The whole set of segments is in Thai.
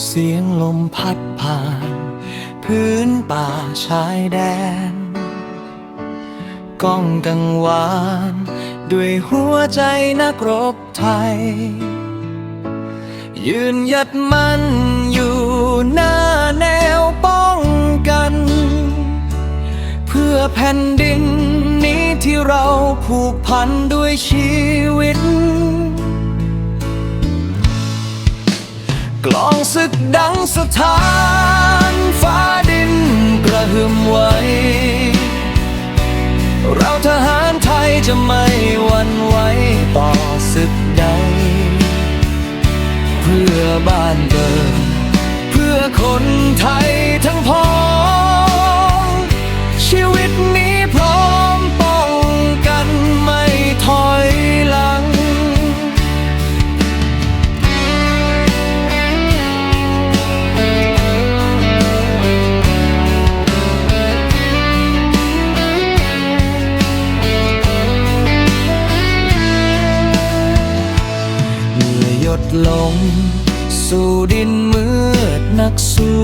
เสียงลมพัดผ่าน พื้นป่าชายแดน ก้องกังวาน ด้วยหัวใจนักรบไทย ยืนหยัดมั่นอยู่หน้าแนวป้องกัน เพื่อแผ่นดินนี้ที่เราผูกพันด้วยชีวิต กลองศึกดังสถานฟ้าดินกระหึ่มไหวเราทหารไทยจะไม่หวั่นไหวต่อศึกใด เพื่อบ้านเดิม เพื่อคนไทยทั้งพ้อง ลง สู่ดินมืดนักสู้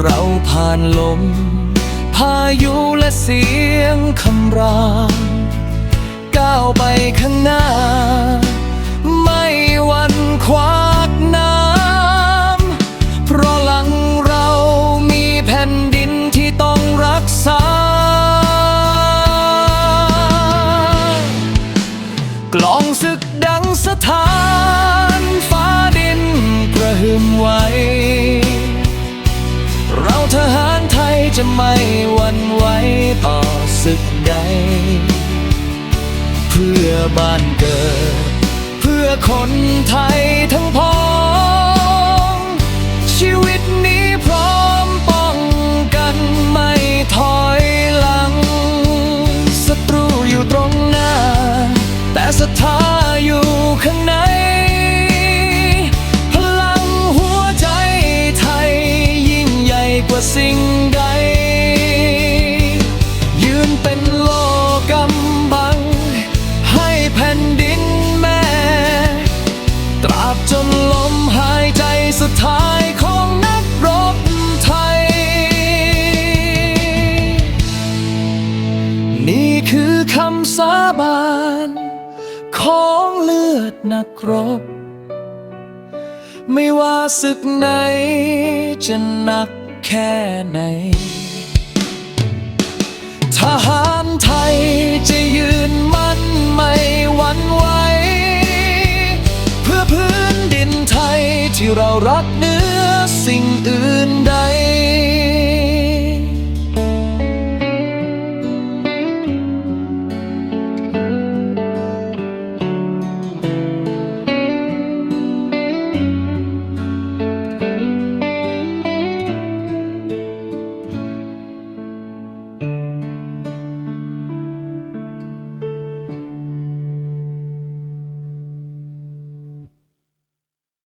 เราผ่านลม พายุและเสียงคำราม กระหึ่มไหวเราทหารไทยจะไม่หวั่นไหวต่อศึกใด เพื่อบ้านเกิด เพื่อคนไทย ของเลือดนักรบ ไม่ว่าศึกไหนจะหนักแค่ไหน ทหารไทยจะยืนมั่นไม่หวั่นไหว เพื่อพื้นดินไทยที่เรารักนึ